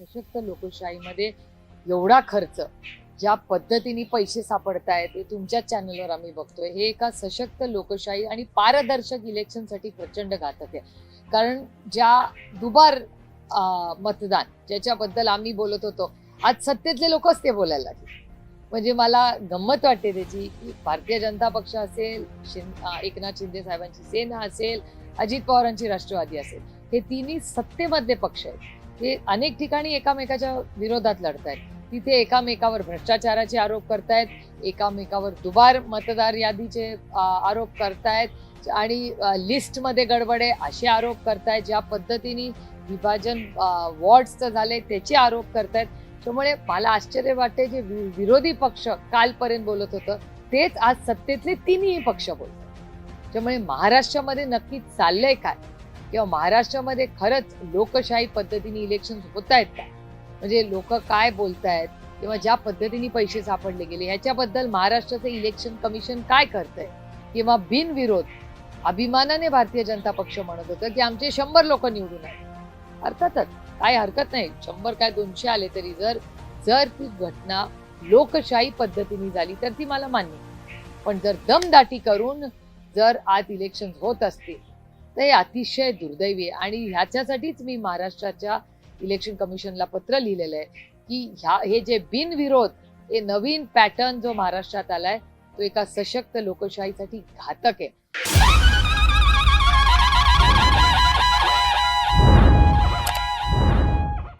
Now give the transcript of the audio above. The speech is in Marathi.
सशक्त लोकशाहीमध्ये एवढा खर्च ज्या पद्धतीने पैसे सापडतायत ते तुमच्याच चॅनलवर आम्ही बघतोय. हे एका सशक्त लोकशाही आणि पारदर्शक इलेक्शनसाठी प्रचंड घातक आहे. कारण ज्या दुबार मतदान ज्याच्याबद्दल आम्ही बोलत होतो आज सत्तेतले लोकच ते बोलायला लागले. म्हणजे मला गंमत वाटते त्याची की भारतीय जनता पक्ष असेल एकनाथ शिंदे साहेबांची सेना असेल अजित पवारांची राष्ट्रवादी असेल हे तिन्ही सत्तेमधले पक्ष आहेत. हे अनेक ठिकाणी एकामेकाच्या विरोधात लढत आहेत तिथे एकामेकावर भ्रष्टाचाराचे आरोप करतायत एकामेकावर दुबार मतदार यादीचे आरोप करतायत आणि लिस्टमध्ये गडबड आहे असे आरोप करतायत ज्या पद्धतीने विभाजन वॉर्ड्सचं झाले त्याचे आरोप करतायत. त्यामुळे मला आश्चर्य वाटते जे वि- विरोधी पक्ष कालपर्यंत बोलत होतं तेच आज सत्तेतले तिन्ही पक्ष बोलतात. त्यामुळे महाराष्ट्रामध्ये नक्की चाललंय काय? किंवा महाराष्ट्रामध्ये खरंच लोकशाही पद्धतीने इलेक्शन होत आहेत का म्हणजे लोक काय बोलतायत किंवा ज्या पद्धतीने पैसे सापडले गेले ह्याच्याबद्दल महाराष्ट्राचं इलेक्शन कमिशन काय करतंय? किंवा बिनविरोध अभिमानाने भारतीय जनता पक्ष म्हणत होतं की आमचे शंभर लोक निवडून आहेत अर्थातच काय हरकत नाही. शंभर काय दोनशे आले तरी जर जर ती घटना लोकशाही पद्धतीने झाली तर ती मला मान्य आहे. पण जर दमदाटी करून जर आज इलेक्शन होत असतील तर हे अतिशय दुर्दैवी आहे. आणि ह्याच्यासाठीच मी महाराष्ट्राच्या इलेक्शन कमिशनला पत्र लिहिलेलं आहे की ह्या हे जे बिनविरोध हे नवीन पॅटर्न जो महाराष्ट्रात आलाय तो एका सशक्त लोकशाहीसाठी घातक आहे.